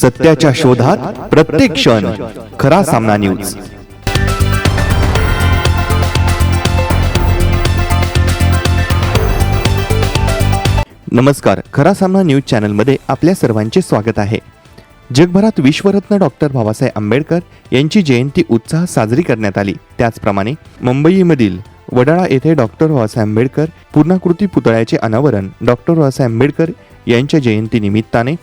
सत्याच्या शोधात प्रत्येक क्षण खरा सामना न्यूज नमस्कार खरा सामना न्यूज चॅनलमध्ये आपल्या सर्वांचे स्वागत आहे. जगभरात विश्वरत्न डॉक्टर बाबासाहेब आंबेडकर यांची जयंती उत्साहात साजरी करण्यात आली. त्याचप्रमाणे मुंबईमधील वडाळा येथे डॉक्टर बाबासाहेब आंबेडकर पूर्णाकृती पुतळ्याचे अनावरण डॉक्टर बाबासाहेब आंबेडकर यांच्या जयंतीनिमित्ताने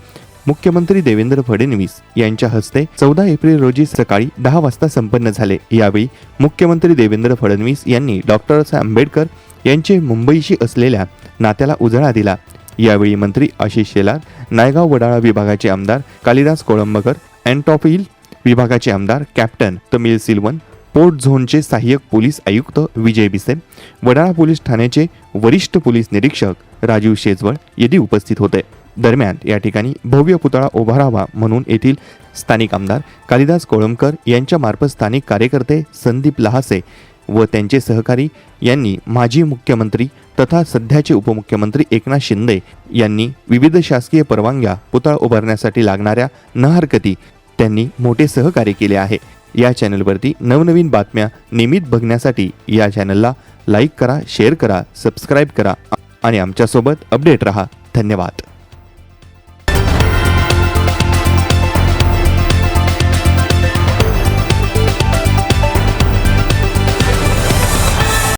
मुख्यमंत्री देवेंद्र फडणवीस यांच्या हस्ते चौदा एप्रिल रोजी सकाळी दहा वाजता संपन्न झाले. यावेळी मुख्यमंत्री देवेंद्र फडणवीस यांनी डॉक्टर आंबेडकर यांचे मुंबईशी असलेल्या नात्याला उजाळा दिला. यावेळी मंत्री आशिष शेलार नायगाव वडाळा विभागाचे आमदार कालिदास कोळंबकर अँटॉफिल विभागाचे आमदार कॅप्टन तमिल सिल्वन पोर्ट झोनचे सहाय्यक पोलीस आयुक्त विजय बिसे वडाळा पोलीस ठाण्याचे वरिष्ठ पोलीस निरीक्षक राजीव शेजवळ येथे उपस्थित होते. दरम्यान या ठिकाणी भव्य पुतळा उभारावा म्हणून येथील स्थानिक आमदार कालिदास कोळंबकर यांच्यामार्फत स्थानिक कार्यकर्ते संदीप लहासे व त्यांचे सहकारी यांनी माजी मुख्यमंत्री तथा सध्याचे उपमुख्यमंत्री एकनाथ शिंदे यांनी विविध शासकीय परवानग्या पुतळा उभारण्यासाठी लागणाऱ्या न हरकती त्यांनी मोठे सहकार्य केले आहे. या चॅनलवरती नवनवीन बातम्या नियमित बघण्यासाठी या चॅनलला लाईक करा शेअर करा सबस्क्राईब करा आणि आमच्यासोबत अपडेट रहा. धन्यवाद.